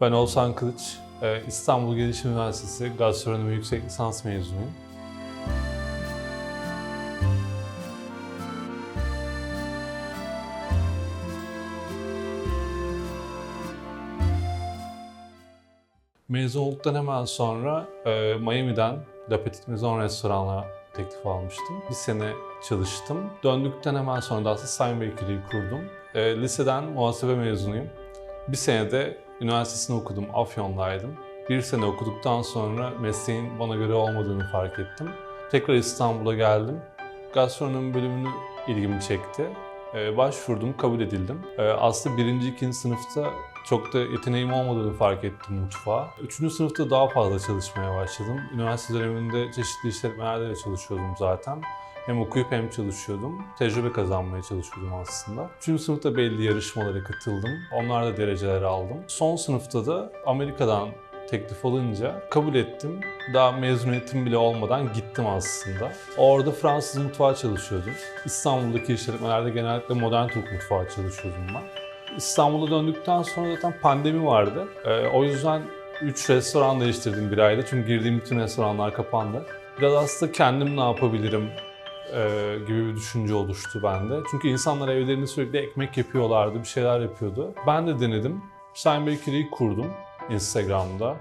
Ben Oğuzhan Kılıç, e, İstanbul Gelişim Üniversitesi Gastronomi Yüksek Lisans mezunuyum. Mezun olduktan hemen sonra e, Miami'den La Petite Maison restoranına teklif almıştım. Bir sene çalıştım. Döndükten hemen sonra da aslında Sign Bakery'yi kurdum. E, liseden muhasebe mezunuyum. Bir senede üniversitesini okudum, Afyon'daydım. Bir sene okuduktan sonra mesleğin bana göre olmadığını fark ettim. Tekrar İstanbul'a geldim. Gastronomi bölümünü ilgimi çekti. Ee, başvurdum, kabul edildim. Ee, aslında birinci, ikinci sınıfta çok da yeteneğim olmadığını fark ettim mutfağa. Üçüncü sınıfta daha fazla çalışmaya başladım. Üniversite döneminde çeşitli işletmelerde de çalışıyordum zaten. Hem okuyup hem çalışıyordum. Tecrübe kazanmaya çalışıyordum aslında. Üçüncü sınıfta belli yarışmalara katıldım. Onlarda dereceler aldım. Son sınıfta da Amerika'dan teklif alınca kabul ettim. Daha mezuniyetim bile olmadan gittim aslında. Orada Fransız mutfağı çalışıyordum. İstanbul'daki işletmelerde genellikle modern Türk mutfağı çalışıyordum ben. İstanbul'a döndükten sonra zaten pandemi vardı. Ee, o yüzden 3 restoran değiştirdim bir ayda. Çünkü girdiğim bütün restoranlar kapandı. Biraz aslında kendim ne yapabilirim e, gibi bir düşünce oluştu bende. Çünkü insanlar evlerinde sürekli ekmek yapıyorlardı, bir şeyler yapıyordu. Ben de denedim. Shine Bakery'yi kurdum Instagram'da.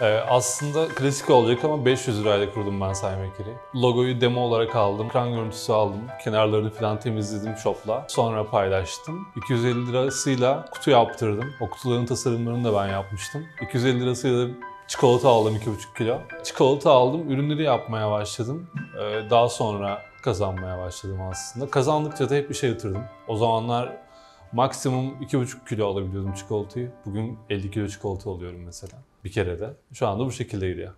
Ee, aslında klasik olacak ama 500 lirayla kurdum ben Shine Bakery'i. Logoyu demo olarak aldım, ekran görüntüsü aldım, kenarlarını falan temizledim shopla. Sonra paylaştım. 250 lirasıyla kutu yaptırdım. O kutuların tasarımlarını da ben yapmıştım. 250 lirasıyla Çikolata aldım 2,5 kilo. Çikolata aldım, ürünleri yapmaya başladım. Ee, daha sonra kazanmaya başladım aslında. Kazandıkça da hep bir şey yatırdım. O zamanlar maksimum 2,5 kilo alabiliyordum çikolatayı. Bugün 50 kilo çikolata alıyorum mesela bir kere de. Şu anda bu şekilde gidiyor.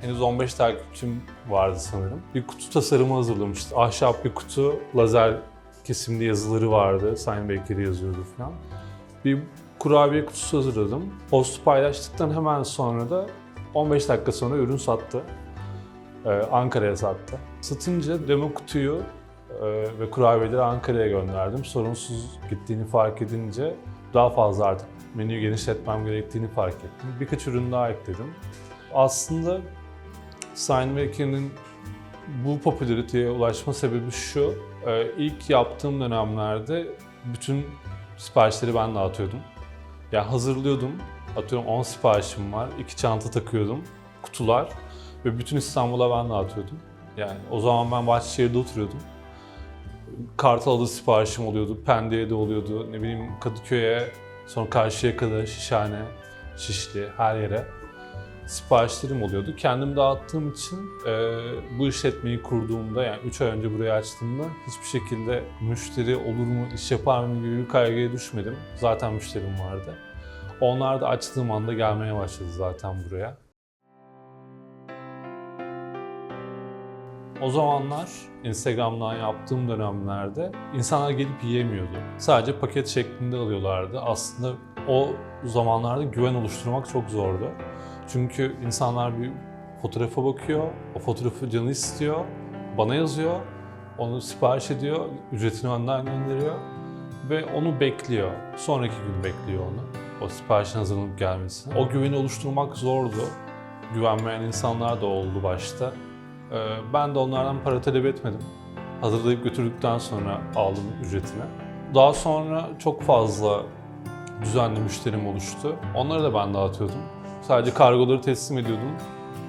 Henüz 15 takipçim vardı sanırım. Bir kutu tasarımı hazırlamıştım. Ahşap bir kutu, lazer kesimli yazıları vardı. Sign Bakery yazıyordu falan. Bir kurabiye kutusu hazırladım. Postu paylaştıktan hemen sonra da 15 dakika sonra ürün sattı. Ee, Ankara'ya sattı. Satınca demo kutuyu e, ve kurabiyeleri Ankara'ya gönderdim. Sorunsuz gittiğini fark edince daha fazla artık menüyü genişletmem gerektiğini fark ettim. Birkaç ürün daha ekledim. Aslında Sign Bakery'nin bu popülariteye ulaşma sebebi şu. e, ilk yaptığım dönemlerde bütün siparişleri ben dağıtıyordum. Ya hazırlıyordum. Atıyorum 10 siparişim var. 2 çanta takıyordum. Kutular. Ve bütün İstanbul'a ben dağıtıyordum. Yani o zaman ben Bahçeşehir'de oturuyordum. Kartal'da siparişim oluyordu. Pendik'e de oluyordu. Ne bileyim Kadıköy'e, sonra Karşıyaka'da, Şişhane, Şişli, her yere siparişlerim oluyordu. Kendim dağıttığım için e, bu işletmeyi kurduğumda yani 3 ay önce burayı açtığımda hiçbir şekilde müşteri olur mu, iş yapar mı gibi bir kaygıya düşmedim. Zaten müşterim vardı. Onlar da açtığım anda gelmeye başladı zaten buraya. O zamanlar Instagram'dan yaptığım dönemlerde insanlar gelip yiyemiyordu. Sadece paket şeklinde alıyorlardı. Aslında o zamanlarda güven oluşturmak çok zordu. Çünkü insanlar bir fotoğrafa bakıyor, o fotoğrafı canı istiyor, bana yazıyor, onu sipariş ediyor, ücretini önden gönderiyor ve onu bekliyor. Sonraki gün bekliyor onu, o siparişin hazırlanıp gelmesini. O güveni oluşturmak zordu. Güvenmeyen insanlar da oldu başta. Ee, Ben de onlardan para talep etmedim. Hazırlayıp götürdükten sonra aldım ücretini. Daha sonra çok fazla düzenli müşterim oluştu. Onları da ben dağıtıyordum. Sadece kargoları teslim ediyordum.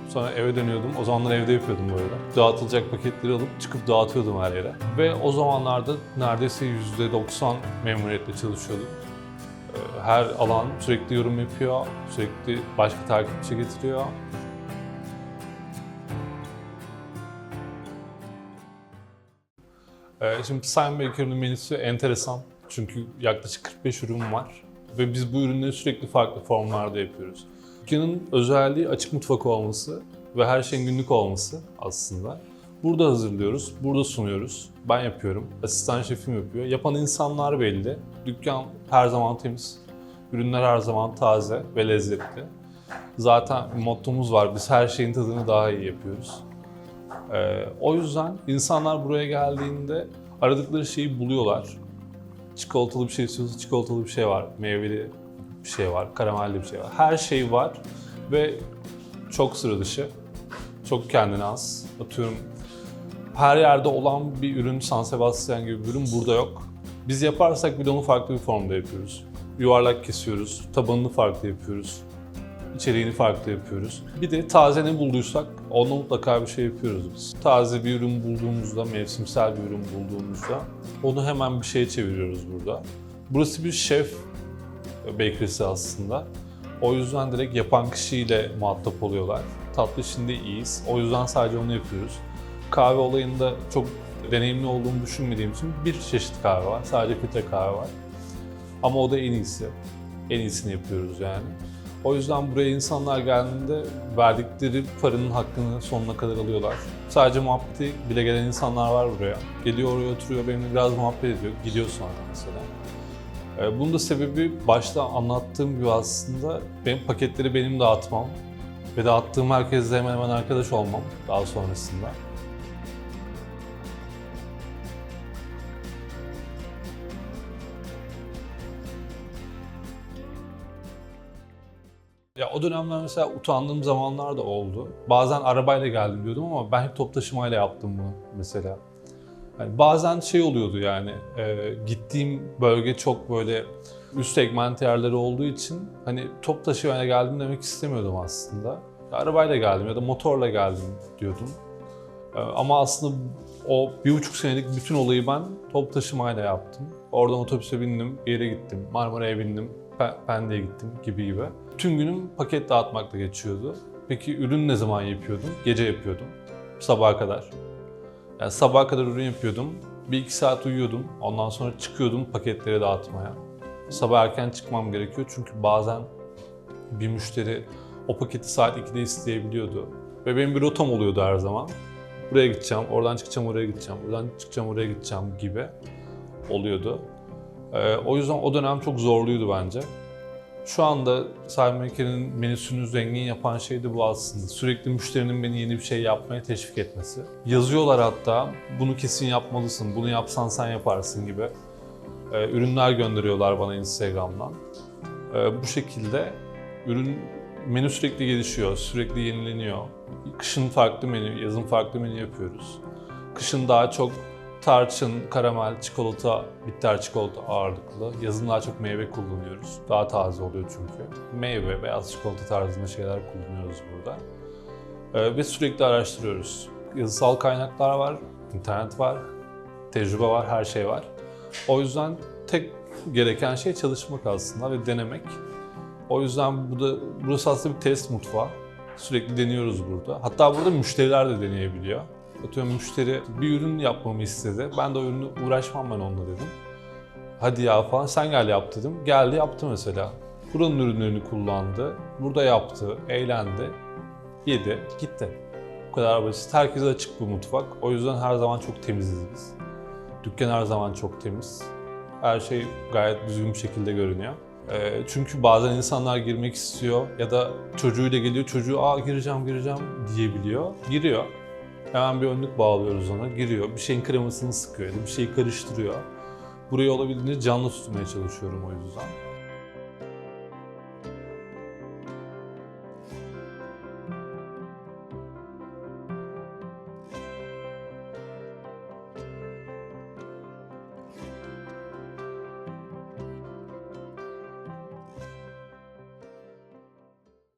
Sonra eve dönüyordum. O zamanlar evde yapıyordum bu arada. Dağıtılacak paketleri alıp çıkıp dağıtıyordum her yere. Ve o zamanlarda neredeyse %90 memnuniyetle çalışıyordum. Ee, Her alan sürekli yorum yapıyor, sürekli başka takipçi getiriyor. Ee, Şimdi Simon Baker'ın menüsü enteresan. Çünkü yaklaşık 45 ürün var. Ve biz bu ürünleri sürekli farklı formlarda yapıyoruz. Dükkanın özelliği açık mutfak olması ve her şeyin günlük olması aslında. Burada hazırlıyoruz, burada sunuyoruz. Ben yapıyorum, asistan şefim yapıyor. Yapan insanlar belli. Dükkan her zaman temiz. Ürünler her zaman taze ve lezzetli. Zaten mottomuz var, biz her şeyin tadını daha iyi yapıyoruz. Ee, o yüzden insanlar buraya geldiğinde Aradıkları şeyi buluyorlar. Çikolatalı bir şey istiyorsa çikolatalı bir şey var. Meyveli bir şey var. Karamelli bir şey var. Her şey var ve çok sıra dışı. Çok kendine az. Atıyorum her yerde olan bir ürün San Sebastian gibi bir ürün burada yok. Biz yaparsak bile onu farklı bir formda yapıyoruz. Yuvarlak kesiyoruz, tabanını farklı yapıyoruz, içeriğini farklı yapıyoruz. Bir de taze ne bulduysak onunla mutlaka bir şey yapıyoruz biz. Taze bir ürün bulduğumuzda, mevsimsel bir ürün bulduğumuzda onu hemen bir şeye çeviriyoruz burada. Burası bir şef bakery'si aslında. O yüzden direkt yapan kişiyle muhatap oluyorlar. Tatlı işinde iyiyiz. O yüzden sadece onu yapıyoruz. Kahve olayında çok deneyimli olduğumu düşünmediğim için bir çeşit kahve var. Sadece filtre kahve var. Ama o da en iyisi. En iyisini yapıyoruz yani. O yüzden buraya insanlar geldiğinde verdikleri paranın hakkını sonuna kadar alıyorlar. Sadece muhabbeti bile gelen insanlar var buraya. Geliyor oraya oturuyor, benimle biraz muhabbet ediyor. Gidiyor sonra mesela. Ee, Bunun da sebebi başta anlattığım gibi aslında benim paketleri benim dağıtmam ve dağıttığım herkesle hemen hemen arkadaş olmam daha sonrasında. Ya o dönemler mesela utandığım zamanlar da oldu. Bazen arabayla geldim diyordum ama ben hep top taşımayla yaptım bunu mesela. Yani bazen şey oluyordu yani e, gittiğim bölge çok böyle üst segment yerleri olduğu için hani top taşımaya geldim demek istemiyordum aslında. Ya arabayla geldim ya da motorla geldim diyordum. E, ama aslında o bir buçuk senelik bütün olayı ben top taşımayla yaptım. Oradan otobüse bindim, bir yere gittim, Marmara'ya bindim, Pe- Pendik'e gittim gibi gibi. Tüm günüm paket dağıtmakla geçiyordu. Peki ürün ne zaman yapıyordum? Gece yapıyordum. Sabaha kadar. Yani sabaha kadar ürün yapıyordum. Bir iki saat uyuyordum. Ondan sonra çıkıyordum paketleri dağıtmaya. Sabah erken çıkmam gerekiyor çünkü bazen bir müşteri o paketi saat 2'de isteyebiliyordu. Ve benim bir rotam oluyordu her zaman. Buraya gideceğim, oradan çıkacağım, oraya gideceğim, buradan çıkacağım, oraya gideceğim gibi oluyordu. Ee, o yüzden o dönem çok zorluydu bence. Şu anda Cyber Maker'in menüsünü zengin yapan şey de bu aslında. Sürekli müşterinin beni yeni bir şey yapmaya teşvik etmesi. Yazıyorlar hatta, bunu kesin yapmalısın, bunu yapsan sen yaparsın gibi. Ee, ürünler gönderiyorlar bana Instagram'dan. Ee, bu şekilde ürün menü sürekli gelişiyor, sürekli yenileniyor. Kışın farklı menü, yazın farklı menü yapıyoruz. Kışın daha çok tarçın, karamel, çikolata, bitter çikolata ağırlıklı. Yazın daha çok meyve kullanıyoruz. Daha taze oluyor çünkü. Meyve, beyaz çikolata tarzında şeyler kullanıyoruz burada. Ee, ve sürekli araştırıyoruz. Yazısal kaynaklar var, internet var, tecrübe var, her şey var. O yüzden tek gereken şey çalışmak aslında ve denemek. O yüzden bu da, burası aslında bir test mutfağı. Sürekli deniyoruz burada. Hatta burada müşteriler de deneyebiliyor. Atıyorum müşteri bir ürün yapmamı istedi. Ben de o ürünü uğraşmam ben onunla dedim. Hadi ya falan sen gel yap dedim. Geldi yaptı mesela. Buranın ürünlerini kullandı. Burada yaptı, eğlendi, yedi, gitti. Bu kadar basit. Herkese açık bu mutfak. O yüzden her zaman çok temiziz biz. Dükkan her zaman çok temiz. Her şey gayet düzgün bir şekilde görünüyor. Ee, çünkü bazen insanlar girmek istiyor ya da çocuğuyla geliyor, çocuğu aa gireceğim gireceğim diyebiliyor. Giriyor. Hemen bir önlük bağlıyoruz ona, giriyor. Bir şeyin kremasını sıkıyor ya da bir şeyi karıştırıyor. Burayı olabildiğince canlı tutmaya çalışıyorum o yüzden.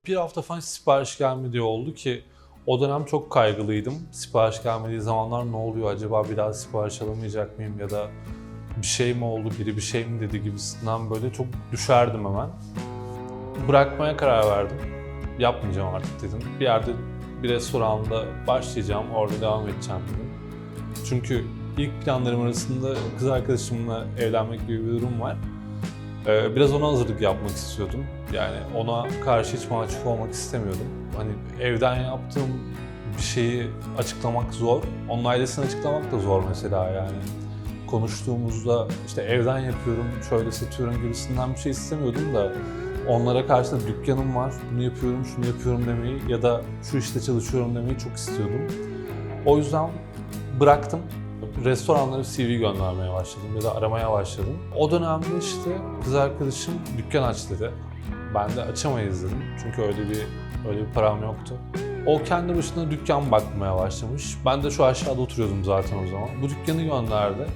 Bir hafta falan sipariş gelmediği oldu ki o dönem çok kaygılıydım. Sipariş gelmediği zamanlar ne oluyor acaba bir daha sipariş alamayacak mıyım ya da bir şey mi oldu, biri bir şey mi dedi gibisinden böyle çok düşerdim hemen. Bırakmaya karar verdim. Yapmayacağım artık dedim. Bir yerde bir restoranda başlayacağım, orada devam edeceğim dedim. Çünkü ilk planlarım arasında kız arkadaşımla evlenmek gibi bir durum var. Ee, biraz ona hazırlık yapmak istiyordum. Yani ona karşı hiç mahcup olmak istemiyordum. Hani evden yaptığım bir şeyi açıklamak zor. Onun ailesini açıklamak da zor mesela yani. Konuştuğumuzda işte evden yapıyorum, şöyle satıyorum gibisinden bir şey istemiyordum da onlara karşı da dükkanım var, bunu yapıyorum, şunu yapıyorum demeyi ya da şu işte çalışıyorum demeyi çok istiyordum. O yüzden bıraktım restoranlara CV göndermeye başladım ya da aramaya başladım. O dönemde işte kız arkadaşım dükkan aç dedi. Ben de açamayız dedim. Çünkü öyle bir öyle bir param yoktu. O kendi başına dükkan bakmaya başlamış. Ben de şu aşağıda oturuyordum zaten o zaman. Bu dükkanı gönderdi.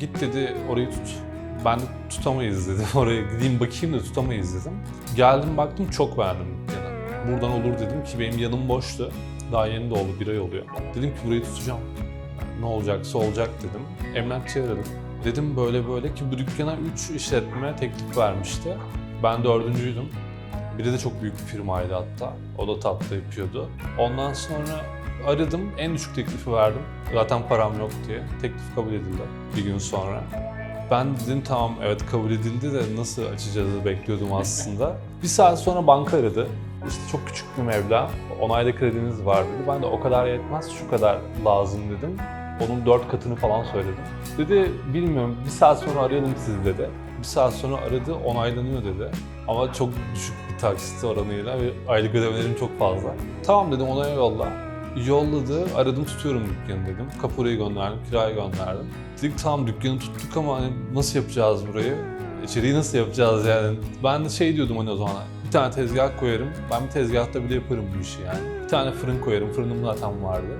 Git dedi orayı tut. Ben de tutamayız dedim. Oraya gideyim bakayım da tutamayız dedim. Geldim baktım çok beğendim dükkanı. Buradan olur dedim ki benim yanım boştu. Daha yeni de oldu, bir ay oluyor. Dedim ki burayı tutacağım. Ne olacaksa olacak dedim. Emlakçıya dedim. Dedim böyle böyle ki bu dükkana 3 işletme teklif vermişti. Ben dördüncüydüm. Biri de çok büyük bir firmaydı hatta. O da tatlı yapıyordu. Ondan sonra aradım, en düşük teklifi verdim. Zaten param yok diye. Teklif kabul edildi bir gün sonra. Ben dedim tamam evet kabul edildi de nasıl açacağızı bekliyordum aslında. bir saat sonra banka aradı. İşte çok küçük bir meblağ, onaylı krediniz var dedi. Ben de o kadar yetmez, şu kadar lazım dedim. Onun dört katını falan söyledim. Dedi bilmiyorum bir saat sonra arayalım sizi dedi. Bir saat sonra aradı onaylanıyor dedi. Ama çok düşük bir taksit oranıyla ve aylık ödemelerim çok fazla. Tamam dedim onaya yolla. Yolladı, aradım tutuyorum dükkanı dedim. Kapurayı gönderdim, kirayı gönderdim. Dedik tamam dükkanı tuttuk ama hani nasıl yapacağız burayı? İçeriği nasıl yapacağız yani? Ben de şey diyordum hani o zaman, bir tane tezgah koyarım, ben bir tezgahta bile yaparım bu işi yani. Bir tane fırın koyarım, fırınım zaten vardı.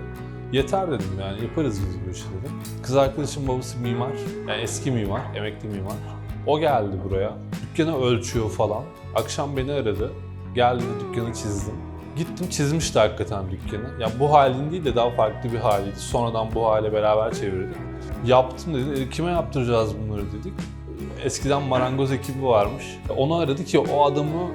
Yeter dedim yani yaparız biz bu işi dedim. Kız arkadaşım babası mimar, yani eski mimar, emekli mimar. O geldi buraya, dükkanı ölçüyor falan. Akşam beni aradı, geldi dükkanı çizdim. Gittim çizmişti hakikaten dükkanı. Ya bu halin değil de daha farklı bir haliydi. Sonradan bu hale beraber çevirdik. Yaptım dedi. "E, Kime yaptıracağız bunları dedik. Eskiden marangoz ekibi varmış. Onu aradı ki o adamı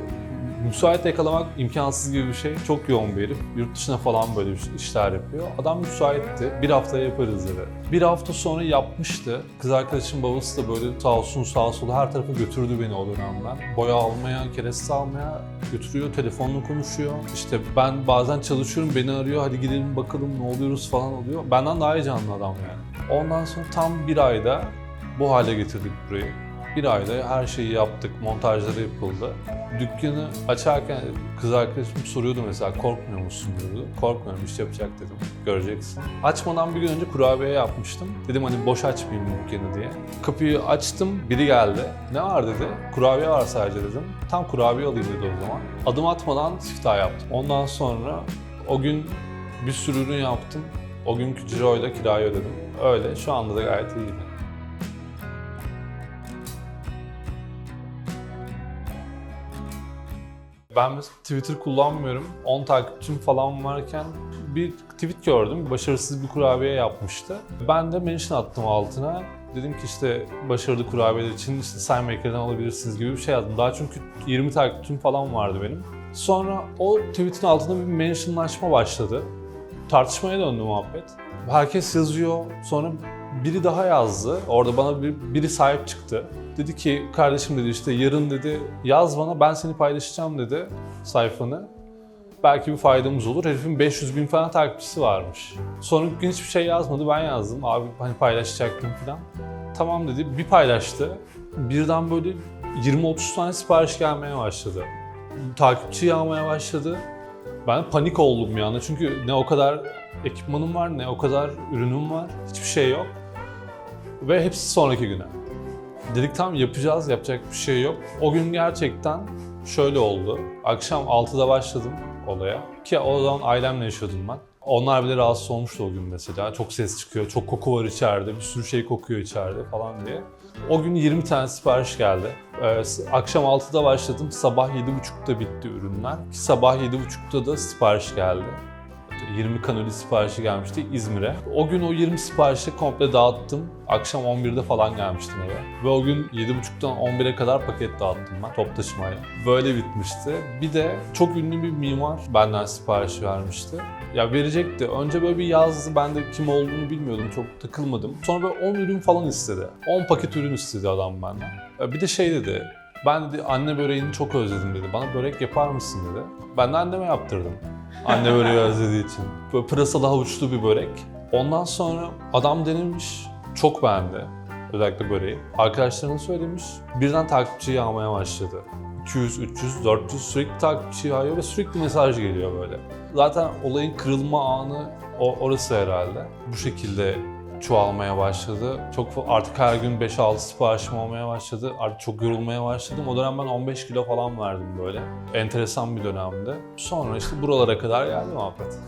müsait yakalamak imkansız gibi bir şey. Çok yoğun bir herif. Yurt dışına falan böyle işler yapıyor. Adam müsaitti. Bir haftaya yaparız dedi. Bir hafta sonra yapmıştı. Kız arkadaşım babası da böyle sağ olsun sağ sola her tarafa götürdü beni o dönemden. Boya almaya, kereste almaya götürüyor, telefonla konuşuyor. İşte ben bazen çalışıyorum, beni arıyor, hadi gidelim bakalım ne oluyoruz falan oluyor. Benden daha heyecanlı adam yani. Ondan sonra tam bir ayda bu hale getirdik burayı. Bir ayda her şeyi yaptık, montajları yapıldı. Dükkanı açarken kız arkadaşım soruyordu mesela korkmuyor musun diyordu. Korkmuyorum iş yapacak dedim. Göreceksin. Açmadan bir gün önce kurabiye yapmıştım. Dedim hani boş açmayayım dükkanı diye. Kapıyı açtım biri geldi. Ne var dedi. Kurabiye var sadece dedim. Tam kurabiye alayım dedi o zaman. Adım atmadan siftah yaptım. Ondan sonra o gün bir sürü ürün yaptım. O günkü ciroyla kirayı ödedim. Öyle şu anda da gayet iyi. Ben Twitter kullanmıyorum. 10 takipçim falan varken bir tweet gördüm. Başarısız bir kurabiye yapmıştı. Ben de mention attım altına. Dedim ki işte başarılı kurabiyeler için işte Sign alabilirsiniz gibi bir şey yazdım. Daha çünkü 20 takipçim falan vardı benim. Sonra o tweetin altında bir mentionlaşma başladı. Tartışmaya döndü muhabbet. Herkes yazıyor. Sonra biri daha yazdı. Orada bana bir, biri sahip çıktı. Dedi ki kardeşim dedi işte yarın dedi yaz bana ben seni paylaşacağım dedi sayfanı. Belki bir faydamız olur. Herifin 500 bin falan takipçisi varmış. Sonra gün hiçbir şey yazmadı ben yazdım. Abi hani paylaşacaktım falan. Tamam dedi bir paylaştı. Birden böyle 20-30 tane sipariş gelmeye başladı. Takipçi yağmaya başladı. Ben panik oldum anda çünkü ne o kadar ekipmanım var ne o kadar ürünüm var. Hiçbir şey yok. Ve hepsi sonraki güne. Dedik tamam yapacağız, yapacak bir şey yok. O gün gerçekten şöyle oldu. Akşam 6'da başladım olaya. Ki o zaman ailemle yaşıyordum ben. Onlar bile rahatsız olmuştu o gün mesela. Çok ses çıkıyor, çok koku var içeride, bir sürü şey kokuyor içeride falan diye. O gün 20 tane sipariş geldi. Ee, akşam 6'da başladım, sabah 7.30'da bitti ürünler. Ki sabah 7.30'da da sipariş geldi. 20 kanoli siparişi gelmişti İzmir'e. O gün o 20 siparişi komple dağıttım. Akşam 11'de falan gelmiştim eve. Ve o gün 7.30'dan 11'e kadar paket dağıttım ben top taşımayla. Böyle bitmişti. Bir de çok ünlü bir mimar benden sipariş vermişti. Ya verecekti. Önce böyle bir yazdı. Ben de kim olduğunu bilmiyordum. Çok takılmadım. Sonra böyle 10 ürün falan istedi. 10 paket ürün istedi adam benden. Bir de şey dedi. Ben dedi anne böreğini çok özledim dedi. Bana börek yapar mısın dedi. Ben de anneme yaptırdım. Anne böreği özlediği için. Böyle pırasalı havuçlu bir börek. Ondan sonra adam denemiş. Çok beğendi. Özellikle böreği. Arkadaşlarına söylemiş. Birden takipçi yağmaya başladı. 200, 300, 400 sürekli takipçi yağıyor ve sürekli mesaj geliyor böyle. Zaten olayın kırılma anı o, orası herhalde. Bu şekilde çoğalmaya başladı. Çok artık her gün 5-6 siparişim olmaya başladı. Artık çok yorulmaya başladım. O dönem ben 15 kilo falan verdim böyle. Enteresan bir dönemdi. Sonra işte buralara kadar geldim Afet.